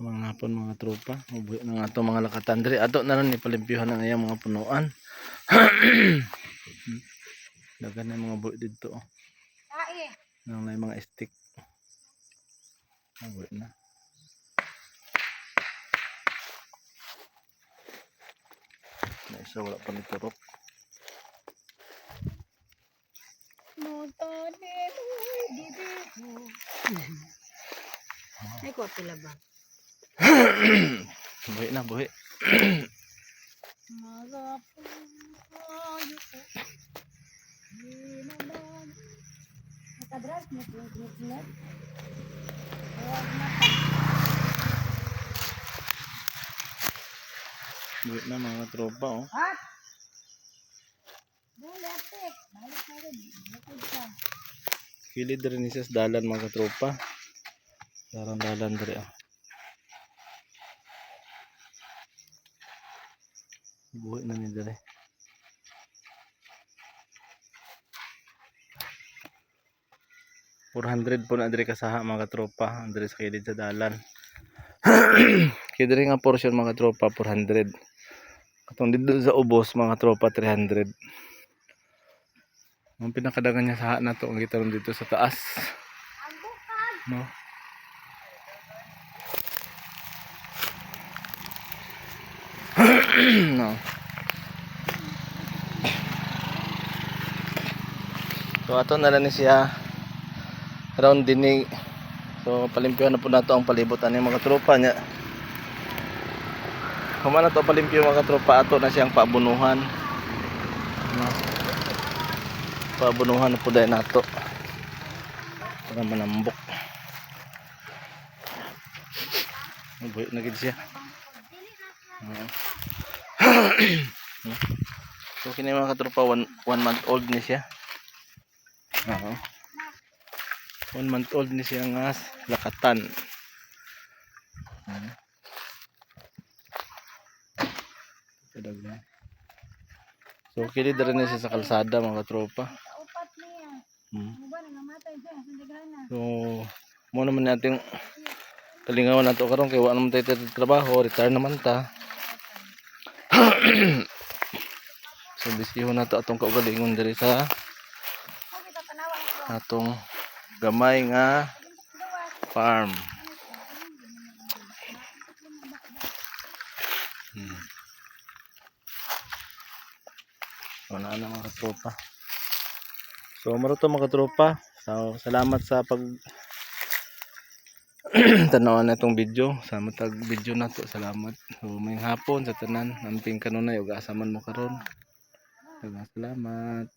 mga hapon mga tropa. Ubuhi na nga ito mga lakatandri ato na lang ipalimpyuhan ang iyang mga punuan. Dagan na mga buhi dito oh. Nang na mga stick. Ubuhi na. Na isa wala pa niturok Mutanin didi ko. Ay ko pila ba? buhi na buhi buhi na mga tropa oh At! Ate. Balik na rin. Bukod ka. kilid rin siya sa dalan mga tropa darang dalan diri ah buhi na ni diri 400 po na diri kasaha mga tropa. Diri sa kilid sa dalan. Kaya diri nga portion mga tropa 400 katong dito sa ubos mga tropa 300 ang pinakadagan niya sa na to ang gitaron dito sa taas. No no. So ato na lang ni siya. Round dinig so palimpyo na po nato ang palibutan ng mga tropa niya. Kumana to palimpyo mga tropa. Ato na siyang paabunuhan. No? paabunuhan na po dahil nato. Para manambok. Buhay na gid siya. Oo. so kini mga katropa one, one month old ni siya. Oo. One month old ni siya nga lakatan. Oo. Kadag na. So kini dere na siya sa kalsada mga katropa. Hmm. So, mo naman nating kalingawan nato karon kay wa naman tayo trabaho, retire naman ta. so, bisihon nato atong kaugalingon diri sa atong gamay nga farm. Hmm. Na na mga katropa. So, maruto mga katropa. So, salamat sa pag tanawan na itong video. Sa matag video na to. Salamat. So, may hapon sa tanan. Amping kanunay. Ug asaman mo karon. Salamat.